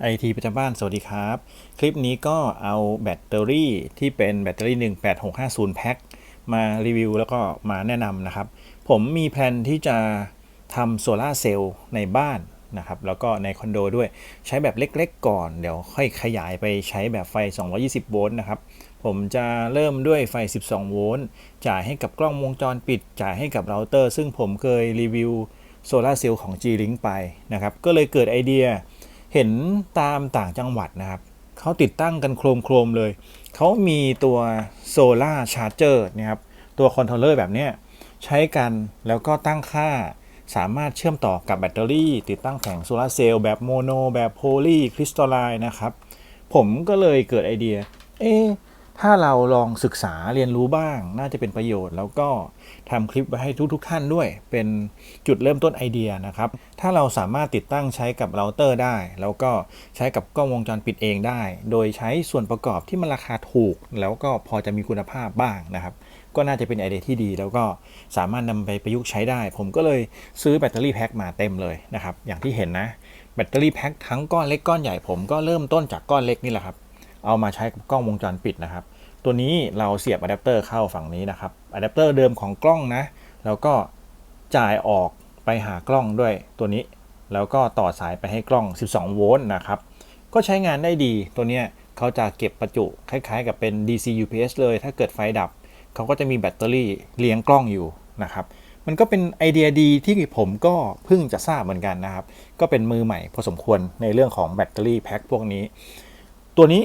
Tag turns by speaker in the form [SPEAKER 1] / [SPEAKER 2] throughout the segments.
[SPEAKER 1] ไอทีประจำบ้าน สวัสดีครับ คลิปนี้ก็เอาแบตเตอรี่ที่เป็นแบตเตอรี่ 18650 แพ็คมารีวิวแล้วก็มาแนะนำนะครับ ผมมีแผนที่จะทำโซลาเซลล์ในบ้านนะครับ แล้วก็ในคอนโดด้วยใช้แบบเล็กๆก่อน เดี๋ยวค่อยขยายไปใช้แบบไฟ 220 โวลต์นะครับ ผมจะเริ่มด้วยไฟ 12 โวลต์จ่ายให้กับกล้องวงจรปิด จ่ายให้กับเราเตอร์ ซึ่งผมเคยรีวิวโซลาเซลล์ของ G-Link ไปนะครับ ก็เลยเกิดไอเดีย เห็นตามต่างจังหวัดนะครับเขาติดตั้งกันโครมโครมเลย เขามีตัวโซลาชาร์เจอร์นะครับตัวคอนโทรลเลอร์แบบเนี้ยใช้กันแล้วก็ตั้งค่าสามารถเชื่อมต่อกับแบตเตอรี่ ติดตั้งแผงโซลาเซลล์แบบโมโนแบบโพลีคริสตัลไลน์นะครับ ผมก็เลยเกิดไอเดีย เอ๊ ถ้าเราลองศึกษาเรียนรู้บ้าง น่าจะเป็นประโยชน์ แล้วก็ทำคลิปไว้ให้ทุกๆทท่านด้วย เป็นจุดเริ่มต้นไอเดียนะครับ ถ้าเราสามารถติดตั้งใช้กับเราเตอร์ได้ แล้วก็ใช้กับกล้องวงจรปิดเองได้ โดยใช้ส่วนประกอบที่มันราคาถูก แล้วก็พอจะมีคุณภาพบ้างนะครับ ก็น่าจะเป็นไอเดียที่ดี แล้วก็สามารถนำไปประยุกต์ใช้ได้ ผมก็เลยซื้อแบตเตอรี่แพ็คมาเต็มเลยนะครับ อย่างที่เห็นนะ แบตเตอรี่แพ็คทั้งก้อนเล็กก้อนใหญ่ผมก็เริ่มต้นจากก้อนเล็กนี่แหละครับ เอามาใช้กับกล้องวงจรปิดนะครับ ตัวนี้เราเสียบอะแดปเตอร์เข้าฝั่งนี้นะครับอะแดปเตอร์เดิมของกล้องนะ แล้วก็จ่ายออกไปหากล้องด้วยตัวนี้ แล้วก็ต่อสายไปให้กล้อง 12 โวลต์นะครับ ก็ใช้งานได้ดีตัวเนี้ยเขาจะเก็บประจุคล้ายๆ กับเป็น DC UPS เลย ถ้าเกิดไฟดับ เขาก็จะมีแบตเตอรี่เลี้ยงกล้องอยู่นะครับ มันก็เป็นไอเดียดีที่ผมก็เพิ่งจะทราบเหมือนกันนะครับ ก็เป็นมือใหม่พอสมควรในเรื่องของแบตเตอรี่แพ็คพวกนี้ ตัวนี้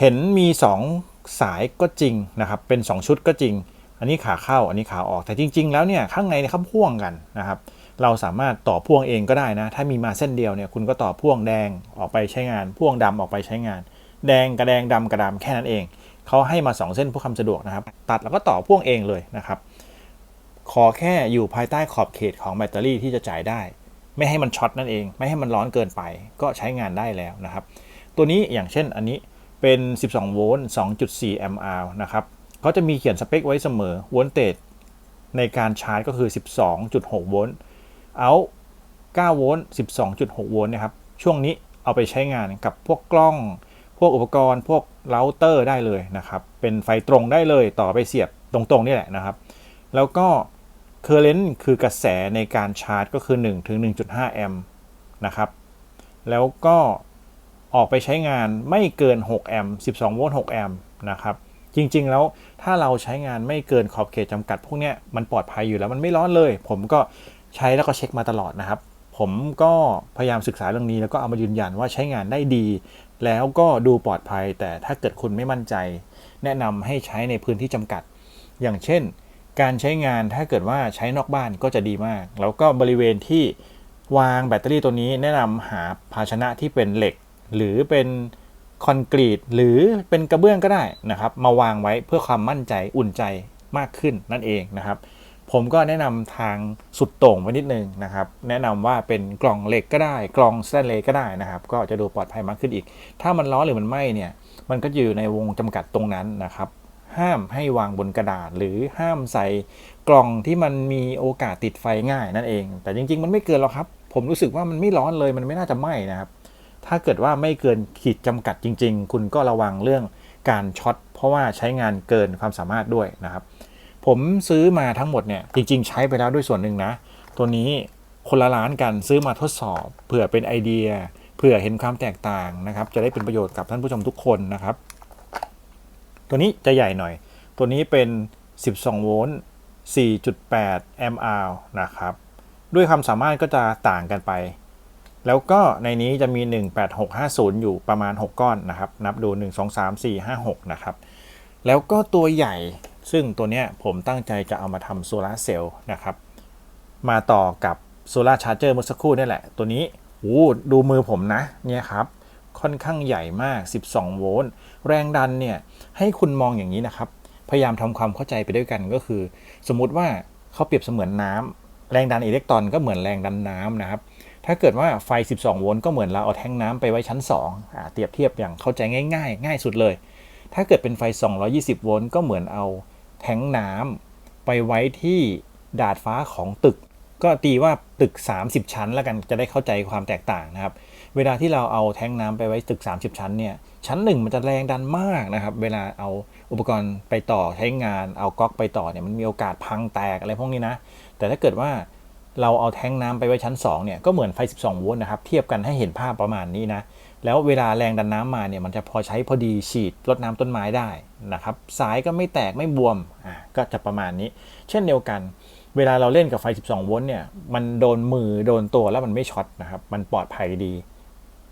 [SPEAKER 1] เห็นมี 2 สายก็จริงนะครับเป็น 2 ชุดก็จริง อันนี้ขาเข้าอันนี้ขาออกแต่จริง ๆ แล้วเนี่ยข้างในเนี่ยเขาพ่วงกันนะครับเราสามารถต่อพ่วงเองก็ได้นะ ถ้ามีมาเส้นเดียวเนี่ยคุณก็ต่อพ่วงแดงออกไปใช้งาน พ่วงดำออกไปใช้งาน แดงกระแดงดำกระดำแค่นั้นเอง เขาให้มา 2 เส้นเพื่อความสะดวกนะครับ ตัดแล้วก็ต่อพ่วงเองเลยนะครับ ขอแค่อยู่ภายใต้ขอบเขตของแบตเตอรี่ที่จะจ่ายได้ ไม่ให้มันช็อตนั่นเอง ไม่ให้มันร้อนเกินไป ก็ใช้งานได้แล้วนะครับ ตัวนี้อย่างเช่นอันนี้ เป็น 12 โวลต์ 2.4 แอมป์อนะครับเขาจะมีเขียนสเปคไว้เสมอโวลเตจในการชาร์จก็คือ 12.6 โวลต์ เอา9โวลต์ 12.6 โวลต์นะครับ ช่วงนี้เอาไปใช้งานกับพวกกล้อง พวกอุปกรณ์ พวกเราเตอร์ได้เลยนะครับ เป็นไฟตรงได้เลยต่อไปเสียบตรงๆนี่แหละนะครับ แล้วก็ Current คือกระแสในการชาร์จก็คือ1ถึง1.5 แอมป์นะครับ แล้วก็ ออกไปใช้งานไม่เกิน 6 แอมป์ 12 โวลต์ 6 แอมป์นะครับ จริงๆ แล้วถ้าเราใช้งานไม่เกินขอบเขตจำกัดพวกนี้มันปลอดภัยอยู่แล้วมันไม่ร้อนเลย ผมก็ใช้แล้วก็เช็คมาตลอดนะครับ ผมก็พยายามศึกษาเรื่องนี้แล้วก็เอามายืนยันว่าใช้งานได้ดี แล้วก็ดูปลอดภัย แต่ถ้าเกิดคุณไม่มั่นใจ แนะนำให้ใช้ในพื้นที่จำกัด อย่างเช่น การใช้งานถ้าเกิดว่าใช้นอกบ้านก็จะดีมาก แล้วก็บริเวณที่วางแบตเตอรี่ตัวนี้แนะนำหาภาชนะที่เป็นเหล็ก หรือเป็นคอนกรีตหรือเป็นกระเบื้องก็ได้นะครับ มาวางไว้เพื่อความมั่นใจอุ่นใจมากขึ้นนั่นเองนะครับ ผมก็แนะนำทางสุดโต่งไว้นิดนึงนะครับ แนะนำว่าเป็นกล่องเหล็กก็ได้ กล่องสแตนเลสก็ได้นะครับ ก็จะดูปลอดภัยมากขึ้นอีก ถ้ามันร้อนหรือมันไหม้เนี่ยมันก็อยู่ในวงจำกัดตรงนั้นนะครับ ห้ามให้วางบนกระดาษ หรือห้ามใส่กล่องที่มันมีโอกาสติดไฟง่ายนั่นเอง แต่จริง ๆ มันไม่เกินหรอกครับ ผมรู้สึกว่ามันไม่ร้อนเลยมันไม่น่าจะไหม้นะครับ ถ้าเกิดว่าไม่เกินขีดจำกัดจริง ๆ คุณก็ระวังเรื่องการช็อตเพราะว่าใช้งานเกินความสามารถด้วยนะครับ ผมซื้อมาทั้งหมดเนี่ยจริง ๆ ใช้ไปแล้วด้วยส่วนหนึ่งนะ ตัวนี้คนละล้านกันซื้อมาทดสอบ เผื่อเป็นไอเดีย เผื่อเห็นความแตกต่างนะครับ จะได้เป็นประโยชน์กับท่านผู้ชมทุกคนนะครับ ตัวนี้จะใหญ่หน่อย ตัวนี้เป็น 12 โวลต์ 4.8 แอมป์นะครับ ด้วยความสามารถก็จะต่างกันไป แล้วก็ในนี้จะมี 18650 อยู่ประมาณ 6 ก้อนนะครับ นับดู 1 2 3 4 5 6 นะครับ แล้วก็ตัวใหญ่ซึ่งตัวเนี้ยผมตั้งใจจะเอามาทำโซลาร์เซลล์นะครับ มาต่อกับโซลาร์ชาร์เจอร์เมื่อสักครู่นี่แหละ ตัวนี้โอ้ดูมือผมนะ เนี่ยครับ ค่อนข้างใหญ่มาก 12 โวลต์ แรงดันเนี่ย ให้คุณมองอย่างนี้นะครับ พยายามทำความเข้าใจไปด้วยกันก็คือ สมมุติว่าเขาเปรียบเสมือนน้ำแรงดันอิเล็กตรอนก็เหมือนแรงดันน้ำนะครับ ถ้าเกิดว่าไฟ 12 โวลต์ก็เหมือนเราเอาแท่งน้ำไปไว้ชั้น2อ่าเทียบเทียบอย่างเข้าใจง่ายๆ ง่ายสุดเลย ถ้าเกิดเป็นไฟ 220 โวลต์ก็เหมือนเอาแท้งน้ำไปไว้ที่ดาดฟ้าของตึก ก็ตีว่าตึก 30 ชั้นแล้วกันจะได้เข้าใจความแตกต่างนะครับ เวลาที่เราเอาแท้งน้ำไปไว้ตึก 30 ชั้นเนี่ยชั้น 1 มันจะแรงดันมากนะครับ เวลาเอาอุปกรณ์ไปต่อใช้งานเอาก๊อกไปต่อเนี่ยมันมีโอกาสพังแตกอะไรพวกนี้นะ แต่ถ้าเกิดว่า เราเอาแท้งน้ำไปไว้ชั้น 2 เนี่ย ก็เหมือนไฟ 12 โวลต์นะครับ เทียบกันให้เห็นภาพประมาณนี้นะ แล้วเวลาแรงดันน้ำมาเนี่ย มันจะพอใช้พอดีฉีดรดน้ำต้นไม้ได้นะครับ สายก็ไม่แตกไม่บวม อะก็จะประมาณนี้ เช่นเดียวกัน เวลาเราเล่นกับไฟ 12 โวลต์เนี่ย มันโดนมือโดนตัวแล้วมันไม่ช็อตนะครับ มันปลอดภัยดี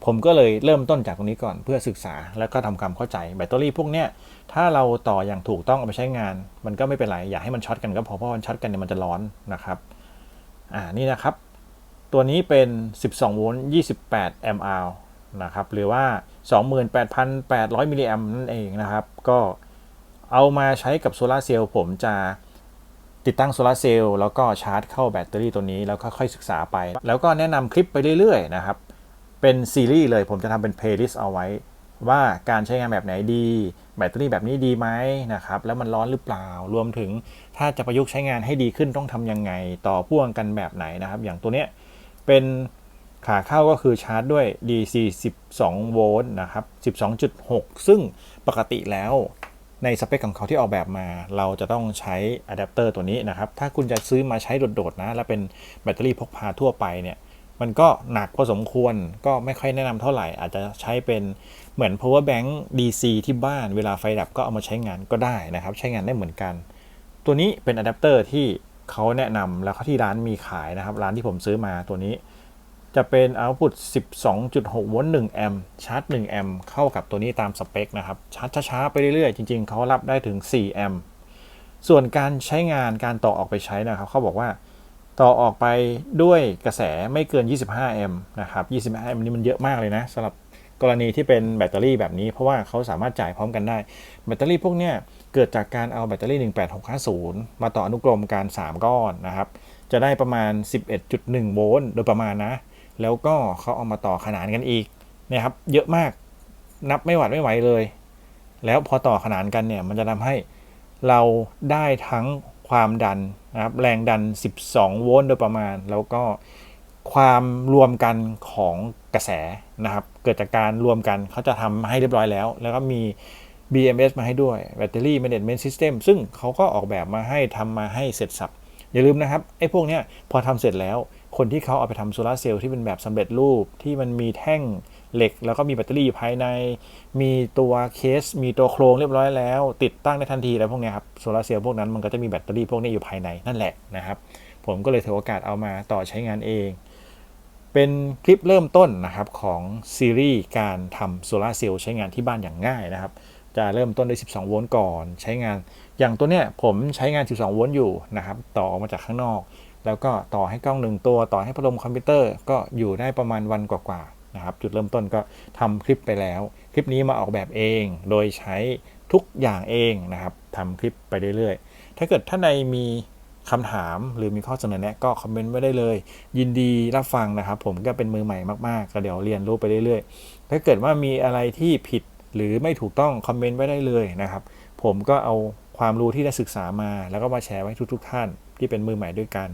[SPEAKER 1] ผมก็เลยเริ่มต้นจากตรงนี้ก่อนเพื่อศึกษาแล้วก็ทำความเข้าใจ แบตเตอรี่พวกเนี้ย ถ้าเราต่ออย่างถูกต้องเอาไปใช้งาน มันก็ไม่เป็นไร อย่าให้มันช็อตกันก็พอ เพราะมันช็อตกันเนี่ยมันจะร้อนนะครับ อ่านี่นะครับ ตัวนี้เป็น 12โวลต์28แอมป์อร์นะครับหรือว่า 28,800 มิลลิแอมป์นั่นเองนะครับ ก็เอามาใช้กับโซลาเซลล์ผมจะติดตั้งโซลาเซลล์แล้วก็ชาร์จเข้าแบตเตอรี่ตัวนี้แล้วก็ค่อยศึกษาไป แล้วก็แนะนำคลิปไปเรื่อยๆนะครับ เป็นซีรีส์เลยผมจะทำเป็นเพลย์ลิสต์เอาไว้ ว่าการใช้งานแบบไหนดี แบตเตอรี่แบบนี้ดีไหมนะครับ แล้วมันร้อนหรือเปล่า รวมถึงถ้าจะประยุกต์ใช้งานให้ดีขึ้นต้องทำยังไง ต่อพ่วงกันแบบไหนนะครับ อย่างตัวเนี้ยเป็นขาเข้าก็คือชาร์จด้วย DC 12 โวลต์นะครับ 12.6 ซึ่งปกติแล้วในสเปคของเขาที่ออกแบบมา เราจะต้องใช้อะแดปเตอร์ตัวนี้นะครับ ถ้าคุณจะซื้อมาใช้โดดๆนะ แล้วเป็นแบตเตอรี่พกพาทั่วไปเนี่ย มันก็หนักพอสมควรก็ไม่ค่อยแนะนำเท่าไหร่ อาจจะใช้เป็นเหมือน power bank DC ที่บ้านเวลาไฟดับก็เอามาใช้งานก็ได้นะครับ ใช้งานได้เหมือนกัน ตัวนี้เป็นอะแดปเตอร์ที่เขาแนะนำแล้วที่ร้านมีขายนะครับ ร้านที่ผมซื้อมาตัวนี้ จะเป็น output 12.6 โวลต์1แอมป์ชาร์จ 1 แอมป์เข้ากับตัวนี้ตามสเปคนะครับชาร์จช้าๆไปเรื่อยๆ จริงๆ เขารับได้ถึง 4 แอมป์ส่วนการใช้งานการต่อออกไปใช้นะครับเขาบอกว่า ต่อออกไปด้วยกระแสไม่เกิน 25แอมป์นะครับ 25แอมป์นี่มันเยอะมากเลยนะสำหรับกรณีที่เป็นแบตเตอรี่แบบนี้เพราะว่าเขาสามารถจ่ายพร้อมกันได้ แบตเตอรี่พวกเนี้ยเกิดจากการเอาแบตเตอรี่ 18650 มาต่ออนุกรมการ 3 ก้อนนะครับ จะได้ประมาณ 11.1 โวลต์โดยประมาณนะ แล้วก็เขาเอามาต่อขนานกันอีกนะครับ เยอะมากนับไม่หวัดไม่ไหวเลย แล้วพอต่อขนานกันเนี่ยมันจะทำให้เราได้ทั้งความดัน นะครับแรงดัน 12 โวลต์โดยประมาณ แล้วก็ความรวมกันของกระแสนะครับ เกิดจากการรวมกันเขาจะทำมาให้เรียบร้อยแล้ว แล้วก็มี BMS มาให้ด้วย Battery Management System ซึ่งเขาก็ออกแบบมาให้ทำมาให้เสร็จสับ อย่าลืมนะครับไอ้พวกเนี้ยพอทำเสร็จแล้ว คนที่เขาเอาไปทำโซลาร์เซลล์ที่เป็นแบบสำเร็จรูปที่มันมีแท่งเหล็ก แล้วก็มีแบตเตอรี่อยู่ภายใน มีตัวเคส มีตัวโครงเรียบร้อยแล้ว ติดตั้งได้ทันทีแล้วพวกนี้ครับโซลาร์เซลล์พวกนั้นมันก็จะมีแบตเตอรี่พวกนี้อยู่ภายในนั่นแหละนะครับ ผมก็เลยถือโอกาสเอามาต่อใช้งานเอง เป็นคลิปเริ่มต้นนะครับของซีรีส์การทำโซลาร์เซลล์ใช้งานที่บ้านอย่างง่ายนะครับจะเริ่มต้นด้วย 12 โวลต์ก่อน ใช้งาน อย่างตัวเนี้ยผมใช้งาน 12 โวลต์อยู่นะครับ ต่อออกมาจากข้างนอก แล้วก็ต่อให้กล้องหนึ่งตัวต่อให้พัดลมคอมพิวเตอร์ก็อยู่ได้ประมาณวันกว่าๆนะครับ จุดเริ่มต้นก็ทำคลิปไปแล้ว คลิปนี้มาออกแบบเอง โดยใช้ทุกอย่างเองนะครับทำคลิปไปเรื่อยๆ ถ้าเกิดท่านใดมีคำถามหรือมีข้อเสนอแนะก็คอมเมนต์ไว้ได้เลย ยินดีรับฟังนะครับ ผมก็เป็นมือใหม่มากๆก็เดี๋ยวเรียนรู้ไปเรื่อยๆ ถ้าเกิดว่ามีอะไรที่ผิดหรือไม่ถูกต้องคอมเมนต์ไว้ได้เลยนะครับ ผมก็เอาความรู้ที่ได้ศึกษามา แล้วก็มาแชร์ไว้ทุก ๆ ท่าน ที่เป็นมือใหม่ด้วยกัน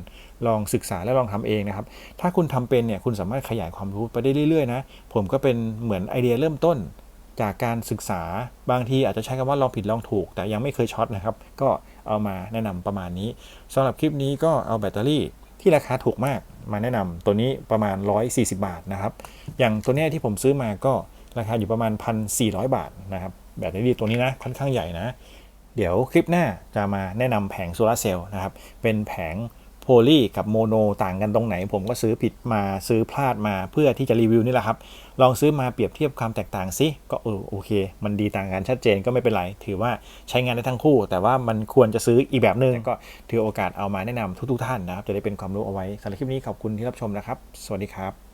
[SPEAKER 1] ลองศึกษาและลองทำเองนะครับ ถ้าคุณทำเป็นเนี่ยคุณสามารถขยายความรู้ไปได้เรื่อยๆนะ ผมก็เป็นเหมือนไอเดียเริ่มต้น จากการศึกษาบางทีอาจจะใช้คำว่าลองผิดลองถูก แต่ยังไม่เคยช็อตนะครับ ก็เอามาแนะนำประมาณนี้สำหรับคลิปนี้ก็เอาแบตเตอรี่ที่ราคาถูกมากมาแนะนำตัวนี้ประมาณ 140 บาทนะครับ อย่างตัวนี้ที่ผมซื้อมาก็ราคาอยู่ประมาณ 1,400 บาทนะครับแบตเตอรี่ตัวนี้นะค่อนข้างใหญ่นะ เดี๋ยวคลิปหน้าจะมาแนะนำแผงโซลาร์เซลล์นะครับ เป็นแผงโพลีกับโมโนต่างกันตรงไหน ผมก็ซื้อผิดมาซื้อพลาดมาเพื่อที่จะรีวิวนี่แหละครับ ลองซื้อมาเปรียบเทียบความแตกต่างซิก็โอเค มันดีต่างกันชัดเจนก็ไม่เป็นไร ถือว่าใช้งานได้ทั้งคู่ แต่ว่ามันควรจะซื้ออีกแบบหนึงก็ถือโอกาสเอามาแนะนำทุกๆท่านนะครับ จะได้เป็นความรู้เอาไว้สำหรับคลิปนี้ขอบคุณที่รับชมนะครับ สวัสดีครับ